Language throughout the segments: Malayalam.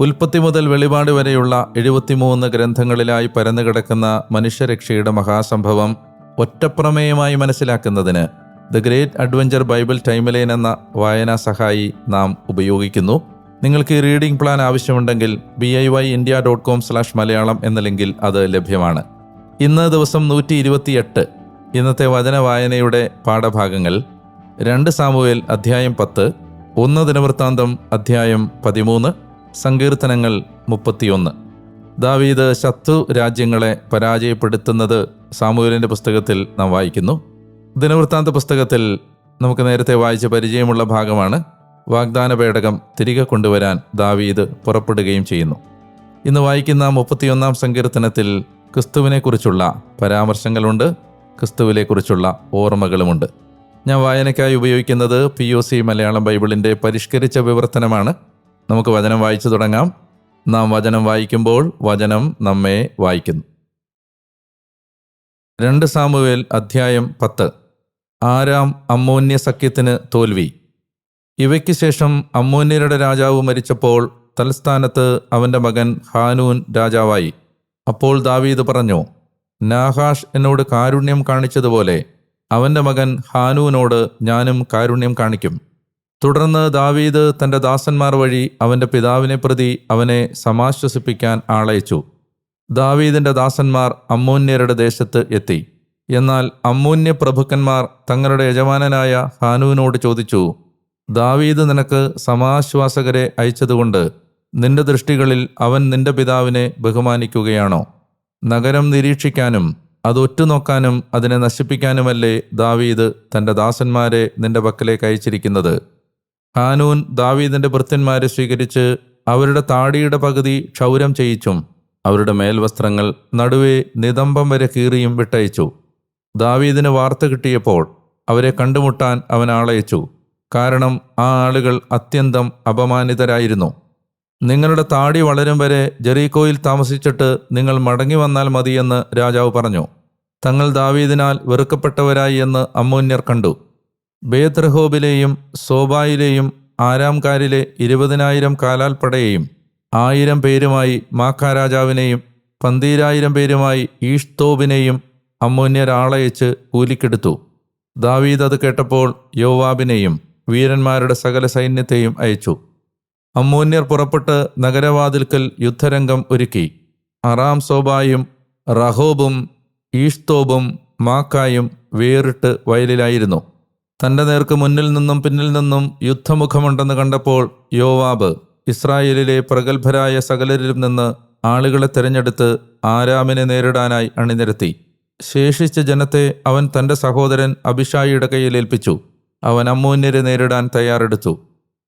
ഉൽപ്പത്തി മുതൽ വെളിപാട് വരെയുള്ള എഴുപത്തിമൂന്ന് ഗ്രന്ഥങ്ങളിലായി പരന്നുകിടക്കുന്ന മനുഷ്യരക്ഷയുടെ മഹാസംഭവം ഒറ്റപ്രമേയമായി മനസ്സിലാക്കുന്നതിന് the great adventure Bible timeline എന്ന വായനാ സഹായി നാം ഉപയോഗിക്കുന്നു. നിങ്ങൾക്ക് ഈ റീഡിംഗ് പ്ലാൻ ആവശ്യമുണ്ടെങ്കിൽ B I Y India dot com slash Malayalam എന്ന ലിങ്കിൽ അത് ലഭ്യമാണ്. ഇന്ന് ദിവസം നൂറ്റി ഇരുപത്തിയെട്ട് ഇന്നത്തെ വചന വായനയുടെ പാഠഭാഗങ്ങൾ രണ്ട് സാമുവേൽ അധ്യായം പത്ത് ഒന്ന് ദിനവൃത്താന്തം അധ്യായം പതിമൂന്ന് സങ്കീർത്തനങ്ങൾ മുപ്പത്തിയൊന്ന്. ദാവീദ് ശത്രു രാജ്യങ്ങളെ പരാജയപ്പെടുത്തുന്നത് സാമൂഹലിന്റെ പുസ്തകത്തിൽ നാം വായിക്കുന്നു. ദിനവൃത്താന്ത പുസ്തകത്തിൽ നമുക്ക് നേരത്തെ വായിച്ച പരിചയമുള്ള ഭാഗമാണ് വാഗ്ദാന പേടകം തിരികെ കൊണ്ടുവരാൻ ദാവീദ് പുറപ്പെടുകയും ചെയ്യുന്നു. ഇന്ന് വായിക്കുന്ന മുപ്പത്തിയൊന്നാം സങ്കീർത്തനത്തിൽ ക്രിസ്തുവിനെക്കുറിച്ചുള്ള പരാമർശങ്ങളുണ്ട് ക്രിസ്തുവിനെക്കുറിച്ചുള്ള ഓർമ്മകളുമുണ്ട്. ഞാൻ വായനയ്ക്കായി ഉപയോഗിക്കുന്നത് പി ഒ സി മലയാളം ബൈബിളിന്റെ പരിഷ്കരിച്ച വിവർത്തനമാണ്. നമുക്ക് വചനം വായിച്ചു തുടങ്ങാം. നാം വചനം വായിക്കുമ്പോൾ വചനം നമ്മെ വായിക്കുന്നു. രണ്ട് സാമുവേൽ അധ്യായം പത്ത്. ആരാം അമ്മോന്യ സഖ്യത്തിന് തോൽവി? ഇവയ്ക്ക് ശേഷം അമ്മോന്യരുടെ രാജാവ് മരിച്ചപ്പോൾ തലസ്ഥാനത്ത് അവന്റെ മകൻ ഹാനൂൻ രാജാവായി. അപ്പോൾ ദാവീദ് പറഞ്ഞു നാഹാഷ് എന്നോട് കാരുണ്യം കാണിച്ചതുപോലെ അവന്റെ മകൻ ഹാനൂനോട് ഞാനും കാരുണ്യം കാണിക്കും. തുടർന്ന് ദാവീദ് തന്റെ ദാസന്മാർ വഴി അവന്റെ പിതാവിനെ പ്രതി അവനെ സമാശ്വസിപ്പിക്കാൻ ആളയച്ചു. ദാവീദിന്റെ ദാസന്മാർ അമ്മൂന്യരുടെ ദേശത്ത് എത്തി. എന്നാൽ അമ്മൂന്യ പ്രഭുക്കന്മാർ തങ്ങളുടെ യജമാനനായ ഹാനുവിനോട് ചോദിച്ചു ദാവീദ് നിനക്ക് സമാശ്വാസകരെ അയച്ചതുകൊണ്ട് നിന്റെ ദൃഷ്ടികളിൽ അവൻ നിന്റെ പിതാവിനെ ബഹുമാനിക്കുകയാണോ? നഗരം നിരീക്ഷിക്കാനും അത് ഒറ്റുനോക്കാനും അതിനെ നശിപ്പിക്കാനുമല്ലേ ദാവീദ് തന്റെ ദാസന്മാരെ നിന്റെ പക്കലേക്ക് അയച്ചിരിക്കുന്നത്? ഹാനൂൻ ദാവീദിന്റെ ഭൃത്യന്മാരെ സ്വീകരിച്ച് അവരുടെ താടിയുടെ പകുതി ക്ഷൗരം ചെയ്യിച്ചും അവരുടെ മേൽവസ്ത്രങ്ങൾ നടുവേ നിതംബം വരെ കീറിയും വിട്ടയച്ചു. ദാവീദിന് വാർത്ത കിട്ടിയപ്പോൾ അവരെ കണ്ടുമുട്ടാൻ അവൻ ആളയച്ചു. കാരണം ആ ആളുകൾ അത്യന്തം അപമാനിതരായിരുന്നു. നിങ്ങളുടെ താടി വളരും വരെ ജെറീക്കോയിൽ താമസിച്ചിട്ട് നിങ്ങൾ മടങ്ങി വന്നാൽ മതിയെന്ന് രാജാവ് പറഞ്ഞു. തങ്ങൾ ദാവീദിനാൽ വെറുക്കപ്പെട്ടവരായി എന്ന് അമ്മൂന്യർ കണ്ടു. ബേദ്രഹോബിലെയും സോബായിലെയും ആരാംകാരിലെ ഇരുപതിനായിരം കാലാൽപ്പടയെയും ആയിരം പേരുമായി മാക്കാരാജാവിനെയും പന്തീരായിരം പേരുമായി ഈഷ്തോബിനെയും അമ്മൂന്യരാളയച്ച് കൂലിക്കെടുത്തു. ദാവീദ് അത് കേട്ടപ്പോൾ യോവാബിനെയും വീരന്മാരുടെ സകല സൈന്യത്തെയും അയച്ചു. അമ്മൂന്യർ പുറപ്പെട്ട് നഗരവാതിൽക്കൽ യുദ്ധരംഗം ഒരുക്കി. അറാം സോബായും റഹോബും ഈഷ്തോബും മാക്കായും വേറിട്ട് വയലിലായിരുന്നു. തന്റെ നേർക്ക് മുന്നിൽ നിന്നും പിന്നിൽ നിന്നും യുദ്ധമുഖമുണ്ടെന്ന് കണ്ടപ്പോൾ യോവാബ് ഇസ്രായേലിലെ പ്രഗത്ഭരായ സകലരിലും നിന്ന് ആളുകളെ തിരഞ്ഞെടുത്ത് ആരാമിനെ നേരിടാനായി അണിനിരത്തി. ശേഷിച്ച ജനത്തെ അവൻ തന്റെ സഹോദരൻ അഭിഷായിയുടെ കയ്യിൽ ഏൽപ്പിച്ചു. അവൻ അമ്മൂന്യരെ നേരിടാൻ തയ്യാറെടുത്തു.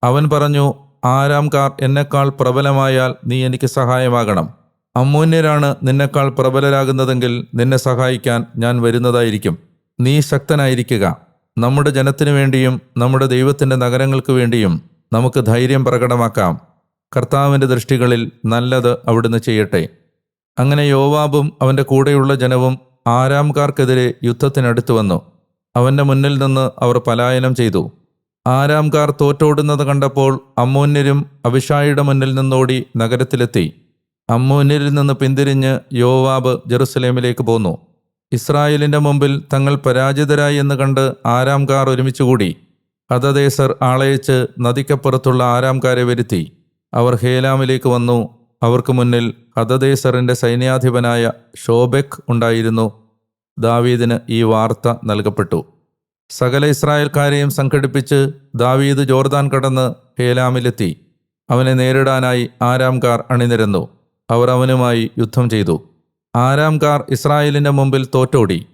അവൻ പറഞ്ഞു ആരാംകാർ എന്നെക്കാൾ പ്രബലമായാൽ നീ എനിക്ക് സഹായമാകണം. അമ്മൂന്യരാണ് നിന്നെക്കാൾ പ്രബലരാകുന്നതെങ്കിൽ നിന്നെ സഹായിക്കാൻ ഞാൻ വരുന്നതായിരിക്കും. നീ ശക്തനായിരിക്കുക. നമ്മുടെ ജനത്തിനു വേണ്ടിയും നമ്മുടെ ദൈവത്തിന്റെ നഗരങ്ങൾക്ക് വേണ്ടിയും നമുക്ക് ധൈര്യം പ്രകടമാക്കാം. കർത്താവിന്റെ ദൃഷ്ടികളിൽ നല്ലത് അവിടുന്ന് ചെയ്യട്ടെ. അങ്ങനെ യോവാബും അവന്റെ കൂടെയുള്ള ജനവും ആരാംകാർക്കെതിരെ യുദ്ധത്തിനടുത്തു വന്നു. അവന്റെ മുന്നിൽ നിന്ന് അവർ പലായനം ചെയ്തു. ആരാംകാർ തോറ്റോടുന്നത് കണ്ടപ്പോൾ അമ്മൂന്യരും അഭിഷായിയുടെ മുന്നിൽ നിന്നോടി നഗരത്തിലെത്തി. അമ്മൂന്യരിൽ നിന്ന് പിന്തിരിഞ്ഞ് യോവാബ് ജെറുസലേമിലേക്ക് പോന്നു. ഇസ്രായേലിന്റെ മുമ്പിൽ തങ്ങൾ പരാജിതരായി എന്ന് കണ്ട് ആരാംകാർ ഒരുമിച്ചുകൂടി. ഹതദേശർ ആളയച്ച് നദിക്കപ്പുറത്തുള്ള ആരാംകാരെ വരുത്തി. അവർ ഹേലാമിലേക്ക് വന്നു. അവർക്ക് മുന്നിൽ ഹതദേശറിന്റെ സൈന്യാധിപനായ ഷോബെക് ഉണ്ടായിരുന്നു. ദാവീദിന് ഈ വാർത്ത നൽകപ്പെട്ടു. സകല ഇസ്രായേൽക്കാരെയും സംഘടിപ്പിച്ച് ദാവീദ് ജോർദാൻ കടന്ന് ഹേലാമിലെത്തി. അവനെ നേരിടാനായി ആരാംകാർ അണിനിരന്നു. അവർ അവനുമായി യുദ്ധം ചെയ്തു. ആരാംകാർ ഇസ്രായേലിന്റെ മുമ്പിൽ തോറ്റോടി.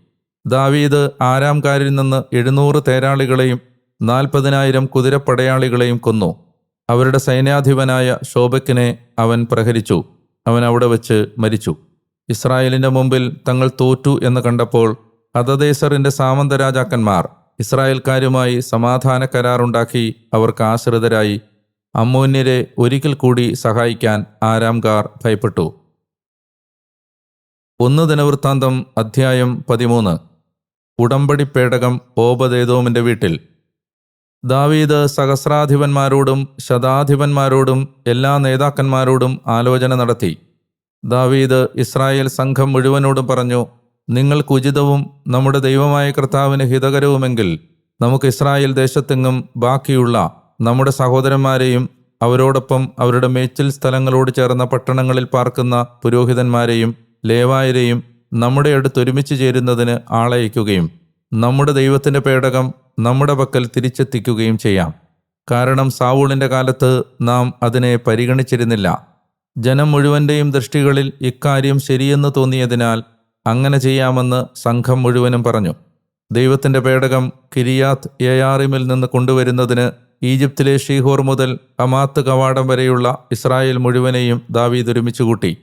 ദാവീദ് ആരാംകാരിൽ നിന്ന് എഴുന്നൂറ് തേരാളികളെയും നാൽപ്പതിനായിരം കുതിരപ്പടയാളികളെയും കൊന്നു. അവരുടെ സൈന്യാധിപനായ ശോഭക്കിനെ അവൻ പ്രഹരിച്ചു. അവൻ അവിടെ വച്ച് മരിച്ചു. ഇസ്രായേലിന്റെ മുമ്പിൽ തങ്ങൾ തോറ്റു എന്ന് കണ്ടപ്പോൾ അതദേശറിന്റെ സാമന്ത രാജാക്കന്മാർ ഇസ്രായേൽക്കാരുമായി സമാധാന കരാറുണ്ടാക്കി അവർക്ക് ആശ്രിതരായി അമ്മൂന്യരെ ഒരിക്കൽ കൂടി സഹായിക്കാൻ ആരാംകാർ ഭയപ്പെട്ടു. ഒന്ന് ദിനവൃത്താന്തം അധ്യായം പതിമൂന്ന്. ഉടമ്പടി പേടകം ഓപദേതോമിന്റെ വീട്ടിൽ. ദാവീദ് സഹസ്രാധിപന്മാരോടും ശതാധിപന്മാരോടും എല്ലാ നേതാക്കന്മാരോടും ആലോചന നടത്തി. ദാവീദ് ഇസ്രായേൽ സംഘം മുഴുവനോടും പറഞ്ഞു നിങ്ങൾക്ക് ഉചിതവും നമ്മുടെ ദൈവമായ കർത്താവിന് ഹിതകരവുമെങ്കിൽ നമുക്ക് ഇസ്രായേൽ ദേശത്തെങ്ങും ബാക്കിയുള്ള നമ്മുടെ സഹോദരന്മാരെയും അവരോടൊപ്പം അവരുടെ മേച്ചിൽ സ്ഥലങ്ങളോട് ചേർന്ന പട്ടണങ്ങളിൽ പാർക്കുന്ന പുരോഹിതന്മാരെയും ലേവായരെയും നമ്മുടെ അടുത്ത് ഒരുമിച്ച് ചേരുന്നതിന് ആളയക്കുകയും നമ്മുടെ ദൈവത്തിന്റെ പേടകം നമ്മുടെ പക്കൽ തിരിച്ചെത്തിക്കുകയും ചെയ്യാം. കാരണം സാവൂളിന്റെ കാലത്ത് നാം അതിനെ പരിഗണിച്ചിരുന്നില്ല. ജനം മുഴുവന്റെയും ദൃഷ്ടികളിൽ ഇക്കാര്യം ശരിയെന്ന് തോന്നിയതിനാൽ അങ്ങനെ ചെയ്യാമെന്ന് സംഘം മുഴുവനും പറഞ്ഞു. ദൈവത്തിന്റെ പേടകം കിരിയാത്ത് യയാറിമിൽ നിന്ന് കൊണ്ടുവരുന്നതിന് ഈജിപ്തിലെ ഷീഹോർ മുതൽ ഹമാത്ത് കവാടം വരെയുള്ള ഇസ്രായേൽ മുഴുവനെയും ദാവീദ് ഒരുമിച്ച് കൂട്ടി.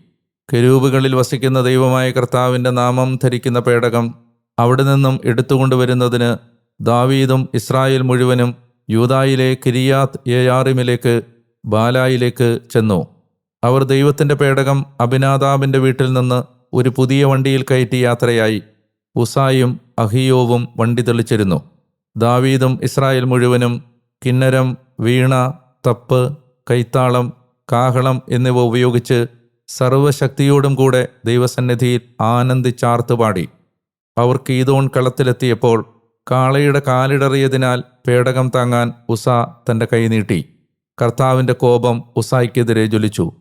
കെരൂബുകളിൽ വസിക്കുന്ന ദൈവമായ കർത്താവിന്റെ നാമം ധരിക്കുന്ന പേടകം അവിടെ നിന്നും എടുത്തുകൊണ്ടുവരുന്നതിന് ദാവീദും ഇസ്രായേൽ മുഴുവനും യൂതായിലെ കിരിയാത്ത് എയാറിമിലേക്ക് ബാലായിലേക്ക് ചെന്നു. അവർ ദൈവത്തിന്റെ പേടകം അഭിനാതാബിന്റെ വീട്ടിൽ നിന്ന് ഒരു പുതിയ വണ്ടിയിൽ കയറ്റി യാത്രയായി. ഉസായും അഹിയോവും വണ്ടി തെളിച്ചിരുന്നു. ദാവീദും ഇസ്രായേൽ മുഴുവനും കിന്നരം വീണ തപ്പ് കൈത്താളം കാഹളം എന്നിവ ഉപയോഗിച്ച് സർവശക്തിയോടും കൂടെ ദൈവസന്നിധിയിൽ ആനന്ദിച്ചാർത്തുപാടി അവർ കീതോൺ കളത്തിലെത്തിയപ്പോൾ കാളയുടെ കാലിടറിയതിനാൽ പേടകം താങ്ങാൻ ഉസ തന്റെ കൈ നീട്ടി. കർത്താവിന്റെ കോപം ഉസായ്ക്കെതിരെ ജ്വലിച്ചു.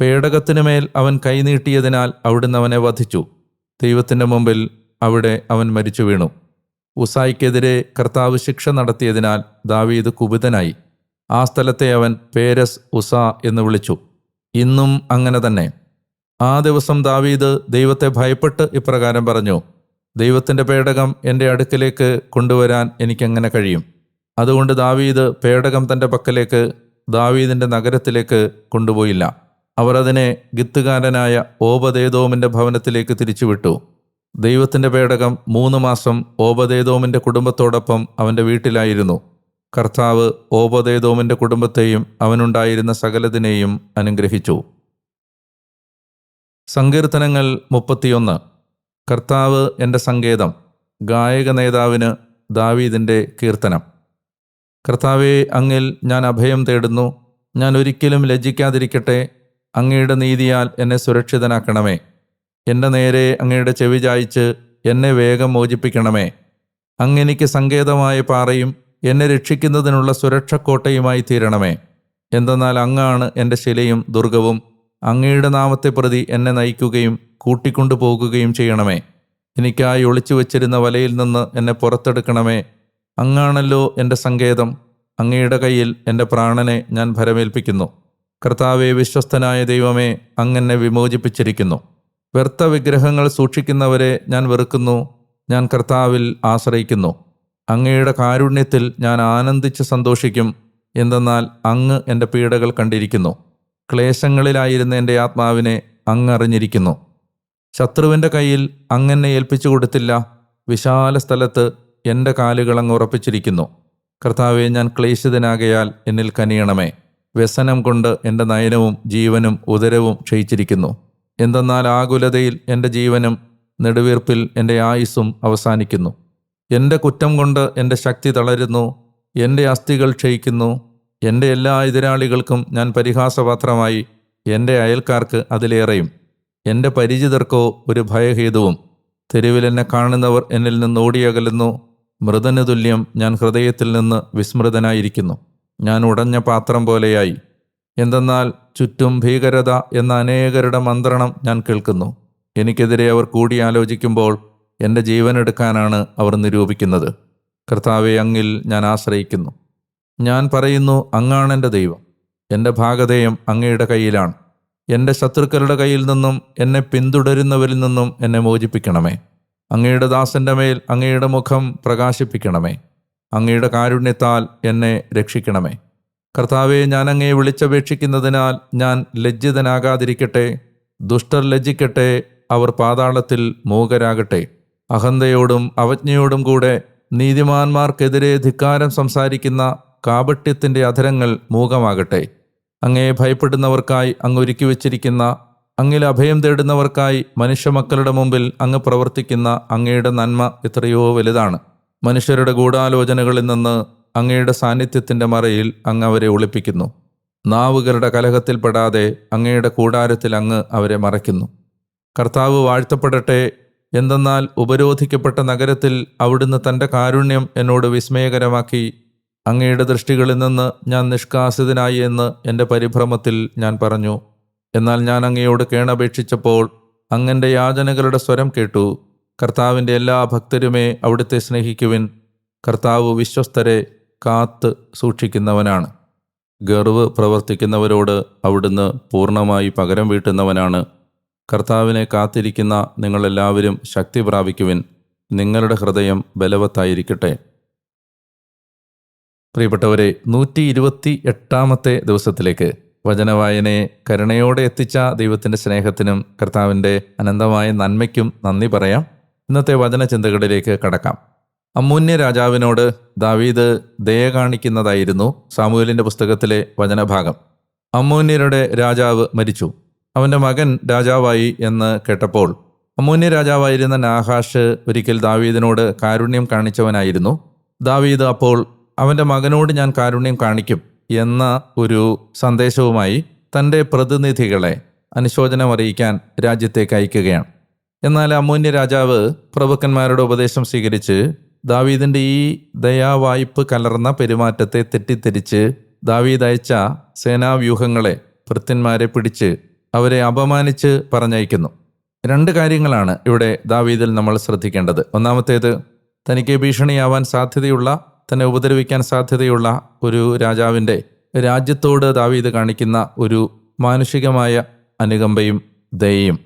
പേടകത്തിനുമേൽ അവൻ കൈനീട്ടിയതിനാൽ അവിടുന്ന് അവനെ വധിച്ചു. ദൈവത്തിന്റെ മുമ്പിൽ അവിടെ അവൻ മരിച്ചു വീണു. ഉസായിക്കെതിരെ കർത്താവ് ശിക്ഷ നടത്തിയതിനാൽ ദാവീദ് കുപിതനായി. ആ സ്ഥലത്തെ അവൻ പേരസ് ഉസ എന്ന് വിളിച്ചു. ഇന്നും അങ്ങനെ തന്നെ. ആ ദിവസം ദാവീദ് ദൈവത്തെ ഭയപ്പെട്ട് ഇപ്രകാരം പറഞ്ഞു ദൈവത്തിന്റെ പേടകം എന്റെ അടുക്കിലേക്ക് കൊണ്ടുവരാൻ എനിക്കെങ്ങനെ കഴിയും? അതുകൊണ്ട് ദാവീദ് പേടകം തന്റെ പക്കലേക്ക് ദാവീദിന്റെ നഗരത്തിലേക്ക് കൊണ്ടുപോയില്ല. അവർ അതിനെ ഗിത്തുകാരനായ ഓപദേതോമിന്റെ ഭവനത്തിലേക്ക് തിരിച്ചുവിട്ടു. ദൈവത്തിന്റെ പേടകം മൂന്ന് മാസം ഓപദേതോമിന്റെ കുടുംബത്തോടൊപ്പം അവന്റെ വീട്ടിലായിരുന്നു. കർത്താവ് ഓപദേദോമിന്റെ കുടുംബത്തെയും അവനുണ്ടായിരുന്ന സകലതിനെയും അനുഗ്രഹിച്ചു. സങ്കീർത്തനങ്ങൾ മുപ്പത്തിയൊന്ന്. കർത്താവ് എന്റെ സങ്കേതം ഗായക നേതാവിന് ദാവീദിന്റെ കീർത്തനം. കർത്താവെ അങ്ങിൽ ഞാൻ അഭയം തേടുന്നു ഞാൻ ഒരിക്കലും ലജ്ജിക്കാതിരിക്കട്ടെ അങ്ങയുടെ നീതിയാൽ എന്നെ സുരക്ഷിതനാക്കണമേ. എന്റെ നേരെ അങ്ങയുടെ ചെവി ചായ്ച്ച് എന്നെ വേഗം മോചിപ്പിക്കണമേ. അങ്ങെനിക്ക് സങ്കേതമായ പാറയും എന്നെ രക്ഷിക്കുന്നതിനുള്ള സുരക്ഷക്കോട്ടയുമായി തീരണമേ. എന്തെന്നാൽ അങ്ങാണ് എന്റെ ശിലയും ദുർഗവും. അങ്ങയുടെ നാമത്തെ പ്രതി എന്നെ നയിക്കുകയും കൂട്ടിക്കൊണ്ടു പോകുകയും ചെയ്യണമേ. എനിക്കായി ഒളിച്ചു വച്ചിരുന്ന വലയിൽ നിന്ന് എന്നെ പുറത്തെടുക്കണമേ. അങ്ങാണല്ലോ എന്റെ സങ്കേതം. അങ്ങയുടെ കയ്യിൽ എന്റെ പ്രാണനെ ഞാൻ ഭരമേൽപ്പിക്കുന്നു. കർത്താവെ വിശ്വസ്തനായ ദൈവമേ അങ്ങെന്നെ വിമോചിപ്പിച്ചിരിക്കുന്നു. വ്യർത്ഥ വിഗ്രഹങ്ങൾ സൂക്ഷിക്കുന്നവരെ ഞാൻ വെറുക്കുന്നു. ഞാൻ കർത്താവിൽ ആശ്രയിക്കുന്നു. അങ്ങയുടെ കാരുണ്യത്തിൽ ഞാൻ ആനന്ദിച്ച് സന്തോഷിക്കും. എന്തെന്നാൽ അങ്ങ് എന്റെ പീഡകൾ കണ്ടിരിക്കുന്നു. ക്ലേശങ്ങളിലായിരുന്ന എന്റെ ആത്മാവിനെ അങ്ങ് അറിഞ്ഞിരിക്കുന്നു. ശത്രുവിന്റെ കയ്യിൽ അങ്ങനെ ഏൽപ്പിച്ചു കൊടുത്തില്ല. വിശാല സ്ഥലത്ത് എന്റെ കാലുകൾ അങ്ങ് ഉറപ്പിച്ചിരിക്കുന്നു. കർത്താവെ ഞാൻ ക്ലേശിതനാകയാൽ എന്നിൽ കനിയണമേ. വ്യസനം കൊണ്ട് എന്റെ നയനവും ജീവനും ഉദരവും ക്ഷയിച്ചിരിക്കുന്നു. എന്തെന്നാൽ ആകുലതയിൽ എന്റെ ജീവനും നെടുവീർപ്പിൽ എന്റെ ആയുസ്സും അവസാനിക്കുന്നു. എന്റെ കുറ്റം കൊണ്ട് എന്റെ ശക്തി തളരുന്നു എന്റെ അസ്ഥികൾ ക്ഷയിക്കുന്നു എന്റെ എല്ലാ എതിരാളികൾക്കും ഞാൻ പരിഹാസപാത്രമായി എന്റെ അയൽക്കാർക്ക് അതിലേറെയും. എന്റെ പരിചിതർക്കോ ഒരു ഭയഹേതുവും. തെരുവിൽ എന്നെ കാണുന്നവർ എന്നിൽ നിന്ന് ഓടിയകലുന്നു മൃതന് തുല്യം ഞാൻ ഹൃദയത്തിൽ നിന്ന് വിസ്മൃതനായിരിക്കുന്നു. ഞാൻ ഉടഞ്ഞ പാത്രം പോലെയായി. എന്തെന്നാൽ ചുറ്റും ഭീകരത എന്ന അനേകരുടെ മന്ത്രണം ഞാൻ കേൾക്കുന്നു. എനിക്കെതിരെ അവർ കൂടിയാലോചിക്കുമ്പോൾ എന്റെ ജീവനെടുക്കാനാണ് അവർ നിരൂപിക്കുന്നത്. കർത്താവെ അങ്ങിൽ ഞാൻ ആശ്രയിക്കുന്നു. ഞാൻ പറയുന്നു അങ്ങാണ് എന്റെ ദൈവം. എന്റെ ഭാഗധേയം അങ്ങയുടെ കയ്യിലാണ്. എന്റെ ശത്രുക്കളുടെ കയ്യിൽ നിന്നും എന്നെ പിന്തുടരുന്നവരിൽ നിന്നും എന്നെ മോചിപ്പിക്കണമേ. അങ്ങയുടെ ദാസന്റെ മേൽ അങ്ങയുടെ മുഖം പ്രകാശിപ്പിക്കണമേ. അങ്ങയുടെ കാരുണ്യത്താൽ എന്നെ രക്ഷിക്കണമേ. കർത്താവെ ഞാൻ അങ്ങയെ വിളിച്ചപേക്ഷിക്കുന്നതിനാൽ ഞാൻ ലജ്ജിതനാകാതിരിക്കട്ടെ. ദുഷ്ടർ ലജ്ജിക്കട്ടെ. അവർ പാതാളത്തിൽ മൂകരാകട്ടെ. അഹന്തയോടും അവജ്ഞയോടും കൂടെ നീതിമാന്മാർക്കെതിരെ ധിക്കാരം സംസാരിക്കുന്ന കാപട്യത്തിന്റെ അധരങ്ങൾ മൂകമാകട്ടെ. അങ്ങയെ ഭയപ്പെടുന്നവർക്കായി അങ്ങ് ഒരുക്കി വച്ചിരിക്കുന്ന അങ്ങിൽ അഭയം തേടുന്നവർക്കായി മനുഷ്യമക്കളുടെ മുമ്പിൽ അങ്ങ് പ്രവർത്തിക്കുന്ന അങ്ങയുടെ നന്മ എത്രയോ വലുതാണ്. മനുഷ്യരുടെ ഗൂഢാലോചനകളിൽ നിന്ന് അങ്ങയുടെ സാന്നിധ്യത്തിന്റെ മറയിൽ അങ്ങ് അവരെ ഒളിപ്പിക്കുന്നു. നാവുകളുടെ കലഹത്തിൽപ്പെടാതെ അങ്ങയുടെ കൂടാരത്തിൽ അങ്ങ് അവരെ മറയ്ക്കുന്നു. കർത്താവ് വാഴ്ത്തപ്പെടട്ടെ എന്തെന്നാൽ ഉപരോധിക്കപ്പെട്ട നഗരത്തിൽ അവിടുന്ന് തന്റെ കാരുണ്യം എന്നോട് വിസ്മയകരമാക്കി അങ്ങയുടെ ദൃഷ്ടികളിൽ നിന്ന് ഞാൻ നിഷ്കാസിതനായി എന്ന് എന്റെ പരിഭ്രമത്തിൽ ഞാൻ പറഞ്ഞു. എന്നാൽ ഞാൻ അങ്ങയോട് കേണപേക്ഷിച്ചപ്പോൾ അങ്ങന്റെ യാചനകളുടെ സ്വരം കേട്ടു. കർത്താവിന്റെ എല്ലാ ഭക്തരുമേ അവിടുത്തെ സ്നേഹിക്കുവിൻ. കർത്താവ് വിശ്വസ്തരെ കാത്ത് സൂക്ഷിക്കുന്നവനാണ്. ഗർവ് പ്രവർത്തിക്കുന്നവരോട് അവിടുന്ന് പൂർണമായി പകരം വീട്ടുന്നവനാണ്. കർത്താവിനെ കാത്തിരിക്കുന്ന നിങ്ങളെല്ലാവരും ശക്തി പ്രാപിക്കുവിൻ. നിങ്ങളുടെ ഹൃദയം ബലവത്തായിരിക്കട്ടെ. പ്രിയപ്പെട്ടവരെ നൂറ്റി ഇരുപത്തി എട്ടാമത്തെ ദിവസത്തിലേക്ക് വചനവായനയെ കരുണയോടെ എത്തിച്ച ദൈവത്തിന്റെ സ്നേഹത്തിനും കർത്താവിന്റെ അനന്തമായ നന്മയ്ക്കും നന്ദി പറയാം. ഇന്നത്തെ വചനചിന്തകളിലേക്ക് കടക്കാം. അമ്മൂന്യ രാജാവിനോട് ദാവീദ് ദയ കാണിക്കുന്നതായിരുന്നു സാമൂഹലിന്റെ പുസ്തകത്തിലെ വചനഭാഗം. അമ്മൂന്യരുടെ രാജാവ് മരിച്ചു. അവന്റെ മകൻ രാജാവായി എന്ന് കേട്ടപ്പോൾ അമൂന്യ രാജാവായിരുന്ന നാഹാഷ് ഒരിക്കൽ ദാവീദിനോട് കാരുണ്യം കാണിച്ചവനായിരുന്നു. ദാവീദ് അപ്പോൾ അവന്റെ മകനോട് ഞാൻ കാരുണ്യം കാണിക്കും എന്ന ഒരു സന്ദേശവുമായി തന്റെ പ്രതിനിധികളെ അനുശോചനം അറിയിക്കാൻ രാജ്യത്തേക്ക് അയക്കുകയാണ്. എന്നാൽ അമൂന്യ രാജാവ് പ്രഭുക്കന്മാരുടെ ഉപദേശം സ്വീകരിച്ച് ദാവീദിന്റെ ഈ ദയാവായ്പ് കലർന്ന പെരുമാറ്റത്തെ തെറ്റിദ്ധരിച്ച് ദാവീദ് അയച്ച സേനാവ്യൂഹങ്ങളെ ഭൃത്യന്മാരെ പിടിച്ച് അവരെ അപമാനിച്ച് പറഞ്ഞയക്കുന്നു. രണ്ട് കാര്യങ്ങളാണ് ഇവിടെ ദാവീദിൽ നമ്മൾ ശ്രദ്ധിക്കേണ്ടത്. ഒന്നാമത്തേത് തനിക്ക് ഭീഷണിയാവാൻ സാധ്യതയുള്ള തന്നെ ഉപദ്രവിക്കാൻ സാധ്യതയുള്ള ഒരു രാജാവിന്റെ രാജ്യത്തോട് ദാവീദ് കാണിക്കുന്ന ഒരു മാനുഷികമായ അനുകമ്പയും ദയയും.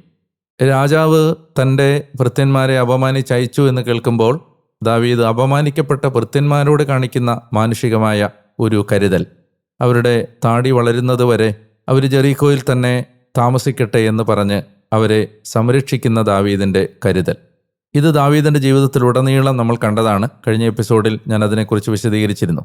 രാജാവ് തന്റെ ഭൃത്യന്മാരെ അപമാനിച്ചയച്ചു എന്ന് കേൾക്കുമ്പോൾ ദാവീദ് അപമാനിക്കപ്പെട്ട ഭൃത്യന്മാരോട് കാണിക്കുന്ന മാനുഷികമായ ഒരു കരുതൽ. അവരുടെ താടി വളരുന്നത് വരെ അവർ ജെറീക്കോയിൽ തന്നെ താമസിക്കട്ടെ എന്ന് പറഞ്ഞ് അവരെ സംരക്ഷിക്കുന്ന ദാവീദിന്റെ കരുതൽ. ഇത് ദാവീദിന്റെ ജീവിതത്തിലുടനീളം നമ്മൾ കണ്ടതാണ്. കഴിഞ്ഞ എപ്പിസോഡിൽ ഞാൻ അതിനെക്കുറിച്ച് വിശദീകരിച്ചിരുന്നു.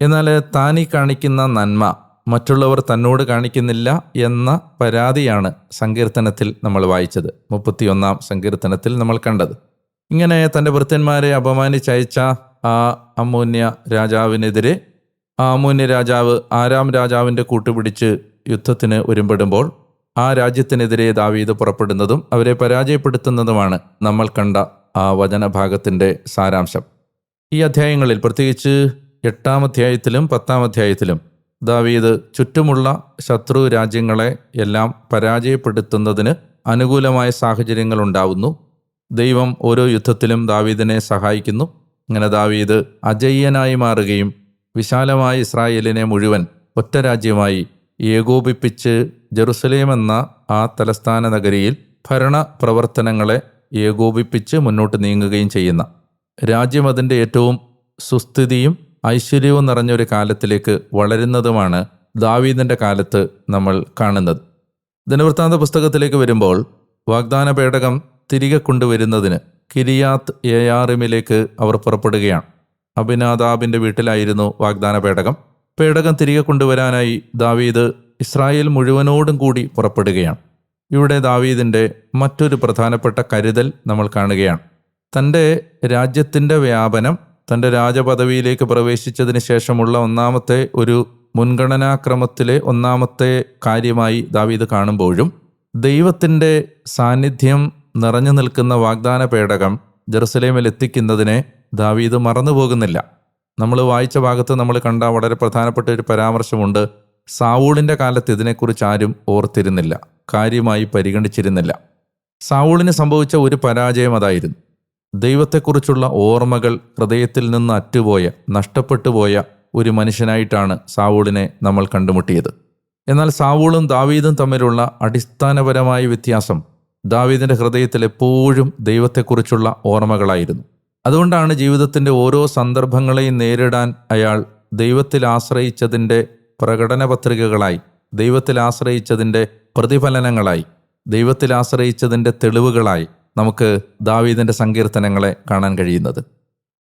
എന്നാൽ താനീ കാണിക്കുന്ന നന്മ മറ്റുള്ളവർ തന്നോട് കാണിക്കുന്നില്ല എന്ന പരാതിയാണ് സങ്കീർത്തനത്തിൽ നമ്മൾ വായിച്ചത്. മുപ്പത്തിയൊന്നാം സങ്കീർത്തനത്തിൽ നമ്മൾ കണ്ടത്. ഇങ്ങനെ തന്റെ ഭൃത്യന്മാരെ അപമാനിച്ചയച്ച ആ അമൂന്യ രാജാവിനെതിരെ ആ അമൂന്യ രാജാവ് ആരാം രാജാവിന്റെ കൂട്ടുപിടിച്ച് യുദ്ധത്തിന് ഒരുമ്പെടുമ്പോൾ ആ രാജ്യത്തിനെതിരെ ദാവീദ് പുറപ്പെടുന്നതും അവരെ പരാജയപ്പെടുത്തുന്നതുമാണ് നമ്മൾ കണ്ട ആ വചനഭാഗത്തിന്റെ സാരാംശം. ഈ അധ്യായങ്ങളിൽ പ്രത്യേകിച്ച് എട്ടാം അധ്യായത്തിലും പത്താം അധ്യായത്തിലും ദാവീദ് ചുറ്റുമുള്ള ശത്രു രാജ്യങ്ങളെ എല്ലാം പരാജയപ്പെടുത്തുന്നതിന് അനുകൂലമായ സാഹചര്യങ്ങൾ ഉണ്ടാവുന്നു. ദൈവം ഓരോ യുദ്ധത്തിലും ദാവീദിനെ സഹായിക്കുന്നു. അങ്ങനെ ദാവീദ് അജയ്യനായി മാറുകയും വിശാലമായ ഇസ്രായേലിനെ മുഴുവൻ ഒറ്റ രാജ്യമായി ഏകോപിപ്പിച്ച് ജെറുസലേം എന്ന ആ തലസ്ഥാന നഗരിയിൽ ഭരണ പ്രവർത്തനങ്ങളെ ഏകോപിപ്പിച്ച് മുന്നോട്ട് നീങ്ങുകയും ചെയ്യുന്ന രാജ്യം അതിന്റെ ഏറ്റവും സുസ്ഥിതിയും ഐശ്വര്യവും നിറഞ്ഞൊരു കാലത്തിലേക്ക് വളരുന്നതുമാണ് ദാവീദിന്റെ കാലത്ത് നമ്മൾ കാണുന്നത്. ദിനവൃത്താന്ത പുസ്തകത്തിലേക്ക് വരുമ്പോൾ വാഗ്ദാന പേടകം തിരികെ കൊണ്ടുവരുന്നതിന് കിരിയാത്ത് എയാറിമിലേക്ക് അവർ പുറപ്പെടുകയാണ്. അഭിനാദാബിന്റെ വീട്ടിലായിരുന്നു വാഗ്ദാന പേടകം. പേടകം തിരികെ കൊണ്ടുവരാനായി ദാവീദ് ഇസ്രായേൽ മുഴുവനോടും കൂടി പുറപ്പെടുകയാണ്. ഇവിടെ ദാവീദിന്റെ മറ്റൊരു പ്രധാനപ്പെട്ട കരുതൽ നമ്മൾ കാണുകയാണ്. തന്റെ രാജ്യത്തിന്റെ വ്യാപനം തന്റെ രാജപദവിയിലേക്ക് പ്രവേശിച്ചതിന് ശേഷമുള്ള ഒന്നാമത്തെ ഒരു മുൻഗണനാക്രമത്തിലെ ഒന്നാമത്തെ കാര്യമായി ദാവീദ് കാണുമ്പോഴും ദൈവത്തിന്റെ സാന്നിധ്യം നിറഞ്ഞു നിൽക്കുന്ന വാഗ്ദാന പേടകം ജെറുസലേമിൽ എത്തിക്കുന്നതിനെ ദാവീദ് മറന്നു പോകുന്നില്ല നമ്മൾ വായിച്ച ഭാഗത്ത് നമ്മൾ കണ്ട വളരെ പ്രധാനപ്പെട്ട ഒരു പരാമർശമുണ്ട്. സാവൂളിന്റെ കാലത്ത് ഇതിനെക്കുറിച്ച് ആരും ഓർത്തിരുന്നില്ല. കാര്യമായി പരിഗണിച്ചിരുന്നില്ല. സാവൂളിന് സംഭവിച്ച ഒരു പരാജയം അതായിരുന്നു. ദൈവത്തെക്കുറിച്ചുള്ള ഓർമ്മകൾ ഹൃദയത്തിൽ നിന്ന് അറ്റുപോയ നഷ്ടപ്പെട്ടു പോയ ഒരു മനുഷ്യനായിട്ടാണ് സാവൂളിനെ നമ്മൾ കണ്ടുമുട്ടിയത്. എന്നാൽ സാവൂളും ദാവീദും തമ്മിലുള്ള അടിസ്ഥാനപരമായ വ്യത്യാസം ദാവീദിന്റെ ഹൃദയത്തിൽ എപ്പോഴും ദൈവത്തെക്കുറിച്ചുള്ള ഓർമ്മകളായിരുന്നു. അതുകൊണ്ടാണ് ജീവിതത്തിന്റെ ഓരോ സന്ദർഭങ്ങളെയും നേരിടാൻ അയാൾ ദൈവത്തിൽ ആശ്രയിച്ചതിന്റെ പ്രകടന പത്രികകളായി ദൈവത്തിൽ ആശ്രയിച്ചതിന്റെ പ്രതിഫലനങ്ങളായി ദൈവത്തിൽ ആശ്രയിച്ചതിന്റെ തെളിവുകളായി നമുക്ക് ദാവീദിന്റെ സങ്കീർത്തനങ്ങളെ കാണാൻ കഴിയുന്നത്.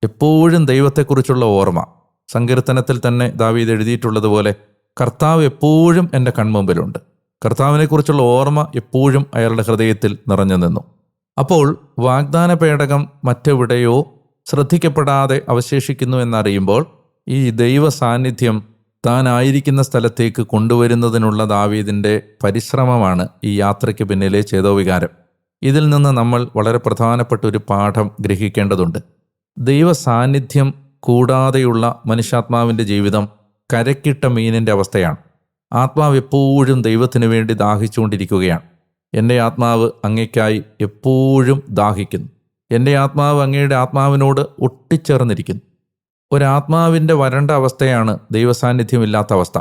എപ്പോഴും ദൈവത്തെക്കുറിച്ചുള്ള ഓർമ്മ. സങ്കീർത്തനത്തിൽ തന്നെ ദാവീദ് എഴുതിയിട്ടുള്ളതുപോലെ കർത്താവ് എപ്പോഴും എന്റെ കൺമുമ്പിലുണ്ട്. കർത്താവിനെക്കുറിച്ചുള്ള ഓർമ്മ എപ്പോഴും അയാളുടെ ഹൃദയത്തിൽ നിറഞ്ഞു നിന്നു. അപ്പോൾ വാഗ്ദാന പേടകം മറ്റെവിടെയോ ശ്രദ്ധിക്കപ്പെടാതെ അവശേഷിക്കുന്നു എന്നറിയുമ്പോൾ ഈ ദൈവ സാന്നിധ്യം താൻ ആയിരിക്കുന്ന സ്ഥലത്തേക്ക് കൊണ്ടുവരുന്നതിനുള്ള ദാവീദിന്റെ പരിശ്രമമാണ് ഈ യാത്രയ്ക്ക് പിന്നിലെ ചേതോവികാരം. ഇതിൽ നിന്ന് നമ്മൾ വളരെ പ്രധാനപ്പെട്ട ഒരു പാഠം ഗ്രഹിക്കേണ്ടതുണ്ട്. ദൈവ സാന്നിധ്യം കൂടാതെയുള്ള മനുഷ്യാത്മാവിന്റെ ജീവിതം കരക്കിട്ട മീനിന്റെ അവസ്ഥയാണ്. ആത്മാവ് എപ്പോഴും ദൈവത്തിനു വേണ്ടി ദാഹിച്ചുകൊണ്ടിരിക്കുകയാണ്. എന്റെ ആത്മാവ് അങ്ങയ്ക്കായി എപ്പോഴും ദാഹിക്കുന്നു. എന്റെ ആത്മാവ് അങ്ങയുടെ ആത്മാവിനോട് ഒട്ടിച്ചേർന്നിരിക്കുന്നു. ഒരാത്മാവിന്റെ വരണ്ട അവസ്ഥയാണ് ദൈവസാന്നിധ്യമില്ലാത്ത അവസ്ഥ.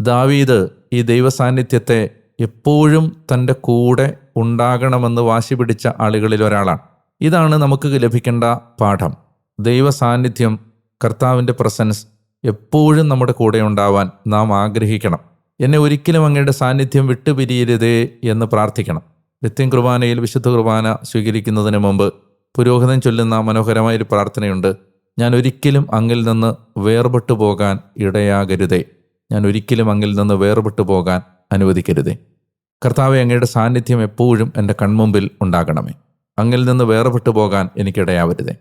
ദാവീദ് ഈ ദൈവസാന്നിധ്യത്തെ എപ്പോഴും തന്റെ കൂടെ ഉണ്ടാകണമെന്ന് വാശി പിടിച്ച ആളുകളിൽ ഒരാളാണ്. ഇതാണ് നമുക്ക് ലഭിക്കേണ്ട പാഠം. ദൈവ സാന്നിധ്യം കർത്താവിന്റെ പ്രസൻസ് എപ്പോഴും നമ്മുടെ കൂടെ ഉണ്ടാവാൻ നാം ആഗ്രഹിക്കണം. എന്നെ ഒരിക്കലും അങ്ങയുടെ സാന്നിധ്യം വിട്ടുപിരിയരുതേ എന്ന് പ്രാർത്ഥിക്കണം. നിത്യം കുർബാനയിൽ വിശുദ്ധ കുർബാന സ്വീകരിക്കുന്നതിന് മുമ്പ് പുരോഹിതൻ ചൊല്ലുന്ന മനോഹരമായൊരു പ്രാർത്ഥനയുണ്ട്. ഞാൻ ഒരിക്കലും അങ്ങിൽ നിന്ന് വേർപെട്ടു പോകാൻ ഇടയാകരുതേ. ഞാൻ ഒരിക്കലും അങ്ങിൽ നിന്ന് വേർപെട്ടു പോകാൻ അനുവദിക്കരുതേ. കർത്താവെ അങ്ങയുടെ സാന്നിധ്യം എപ്പോഴും എന്റെ കൺമുമ്പിൽ ഉണ്ടാകണമേ. അങ്ങിൽ നിന്ന് വേർപെട്ടു പോകാൻ എനിക്കിടയാവരുതേ.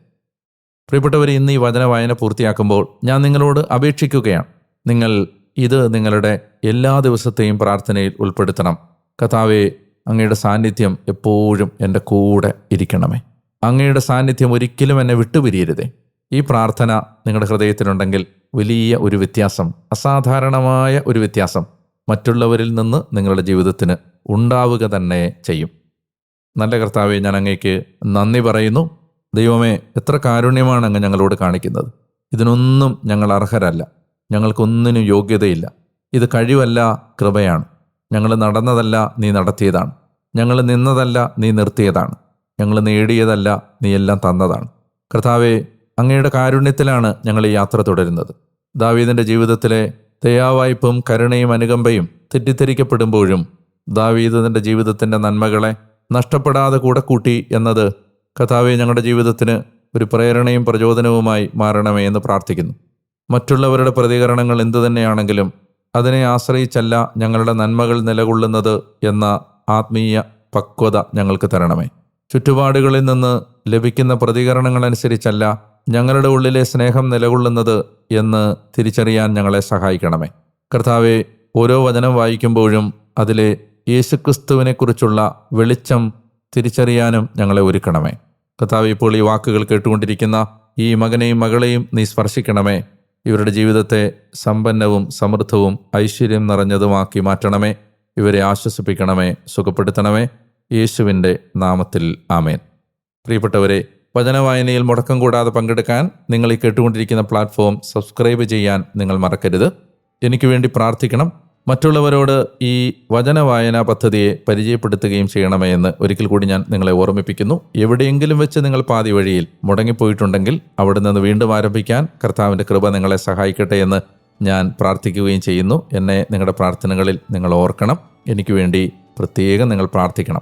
പ്രിയപ്പെട്ടവർ ഇന്ന് ഈ വചന വായന പൂർത്തിയാക്കുമ്പോൾ ഞാൻ നിങ്ങളോട് അപേക്ഷിക്കുകയാണ്. നിങ്ങൾ ഇത് നിങ്ങളുടെ എല്ലാ ദിവസത്തെയും പ്രാർത്ഥനയിൽ ഉൾപ്പെടുത്തണം. കഥാവെ അങ്ങയുടെ സാന്നിധ്യം എപ്പോഴും എന്റെ കൂടെ ഇരിക്കണമേ. അങ്ങയുടെ സാന്നിധ്യം ഒരിക്കലും എന്നെ വിട്ടുപിരിയരുതേ. ഈ പ്രാർത്ഥന നിങ്ങളുടെ ഹൃദയത്തിലുണ്ടെങ്കിൽ വലിയ ഒരു വ്യത്യാസം അസാധാരണമായ ഒരു വ്യത്യാസം മറ്റുള്ളവരിൽ നിന്ന് നിങ്ങളുടെ ജീവിതത്തിന് ഉണ്ടാവുക തന്നെ ചെയ്യും. നല്ല കർത്താവെ ഞാൻ അങ്ങേക്ക് നന്ദി പറയുന്നു. ദൈവമേ എത്ര കാരുണ്യമാണ് അങ്ങ് ഞങ്ങളോട് കാണിക്കുന്നത്. ഇതിനൊന്നും ഞങ്ങൾ അർഹരല്ല. ഞങ്ങൾക്കൊന്നിനും യോഗ്യതയില്ല. ഇത് കഴിവല്ല കൃപയാണ്. ഞങ്ങൾ നടന്നതല്ല നീ നടത്തിയതാണ്. ഞങ്ങൾ നിന്നതല്ല നീ നിർത്തിയതാണ്. ഞങ്ങൾ നേടിയതല്ല നീ എല്ലാം തന്നതാണ്. കർത്താവെ അങ്ങയുടെ കാരുണ്യത്തിലാണ് ഞങ്ങൾ ഈ യാത്ര തുടരുന്നത്. ദാവീദിന്റെ ജീവിതത്തിലെ ദയാവായ്പും കരുണയും അനുകമ്പയും തെറ്റിദ്ധരിക്കപ്പെടുമ്പോഴും ദാവീദിന്റെ ജീവിതത്തിന്റെ നന്മകളെ നഷ്ടപ്പെടാതെ കൂടെ കൂട്ടി എന്നത് കഥാവെ ഞങ്ങളുടെ ജീവിതത്തിന് ഒരു പ്രേരണയും പ്രചോദനവുമായി മാറണമേ എന്ന് പ്രാർത്ഥിക്കുന്നു. മറ്റുള്ളവരുടെ പ്രതികരണങ്ങൾ എന്തു തന്നെയാണെങ്കിലും അതിനെ ആശ്രയിച്ചല്ല ഞങ്ങളുടെ നന്മകൾ നിലകൊള്ളുന്നത് എന്ന ആത്മീയ പക്വത ഞങ്ങൾക്ക് തരണമേ. ചുറ്റുപാടുകളിൽ നിന്ന് ലഭിക്കുന്ന പ്രതികരണങ്ങളനുസരിച്ചല്ല ഞങ്ങളുടെ ഉള്ളിലെ സ്നേഹം നിലകൊള്ളുന്നത് എന്ന് തിരിച്ചറിയാൻ ഞങ്ങളെ സഹായിക്കണമേ. കർത്താവെ ഓരോ വചനം വായിക്കുമ്പോഴും അതിലെ യേശുക്രിസ്തുവിനെക്കുറിച്ചുള്ള വെളിച്ചം തിരിച്ചറിയാനും ഞങ്ങളെ ഒരുക്കണമേ. കർത്താവ് ഇപ്പോൾ ഈ വാക്കുകൾ കേട്ടുകൊണ്ടിരിക്കുന്ന ഈ മകനെയും മകളെയും നീ സ്പർശിക്കണമേ. ഇവരുടെ ജീവിതത്തെ സമ്പന്നവും സമൃദ്ധവും ഐശ്വര്യം നിറഞ്ഞതുമാക്കി മാറ്റണമേ. ഇവരെ ആശ്വസിപ്പിക്കണമേ. സുഖപ്പെടുത്തണമേ. യേശുവിന്റെ നാമത്തിൽ ആമേൻ. പ്രിയപ്പെട്ടവരെ വചനവായനയിൽ മുടക്കം കൂടാതെ പങ്കെടുക്കാൻ നിങ്ങൾ ഈ കേട്ടുകൊണ്ടിരിക്കുന്ന പ്ലാറ്റ്ഫോം സബ്സ്ക്രൈബ് ചെയ്യാൻ നിങ്ങൾ മറക്കരുത്. എനിക്ക് വേണ്ടി പ്രാർത്ഥിക്കണം. മറ്റുള്ളവരോട് ഈ വചന വായനാ പദ്ധതിയെ പരിചയപ്പെടുത്തുകയും ചെയ്യണമേ എന്ന് ഒരിക്കൽ കൂടി ഞാൻ നിങ്ങളെ ഓർമ്മിപ്പിക്കുന്നു. എവിടെയെങ്കിലും വെച്ച് നിങ്ങൾ പാതി വഴിയിൽ മുടങ്ങിപ്പോയിട്ടുണ്ടെങ്കിൽ അവിടെ നിന്ന് വീണ്ടും ആരംഭിക്കാൻ കർത്താവിന്റെ കൃപ നിങ്ങളെ സഹായിക്കട്ടെ എന്ന് ഞാൻ പ്രാർത്ഥിക്കുകയും ചെയ്യുന്നു. എന്നെ നിങ്ങളുടെ പ്രാർത്ഥനകളിൽ നിങ്ങൾ ഓർക്കണം. എനിക്ക് വേണ്ടി പ്രത്യേകം നിങ്ങൾ പ്രാർത്ഥിക്കണം.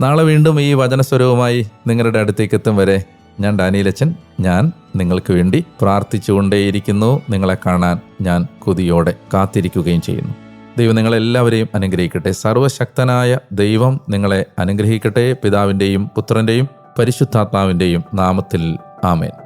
നാളെ വീണ്ടും ഈ വചനസ്വരവുമായി നിങ്ങളുടെ അടുത്തേക്ക് എത്തും വരെ ഞാൻ ഡാനിയിലച്ചൻ. ഞാൻ നിങ്ങൾക്ക് വേണ്ടി പ്രാർത്ഥിച്ചുകൊണ്ടേയിരിക്കുന്നു. നിങ്ങളെ കാണാൻ ഞാൻ കൊതിയോടെ കാത്തിരിക്കുകയും ചെയ്യുന്നു. ദൈവം നിങ്ങളെല്ലാവരെയും അനുഗ്രഹിക്കട്ടെ. സർവശക്തനായ ദൈവം നിങ്ങളെ അനുഗ്രഹിക്കട്ടെ. പിതാവിന്റെയും പുത്രന്റെയും പരിശുദ്ധാത്മാവിന്റെയും നാമത്തിൽ. ആമേൻ.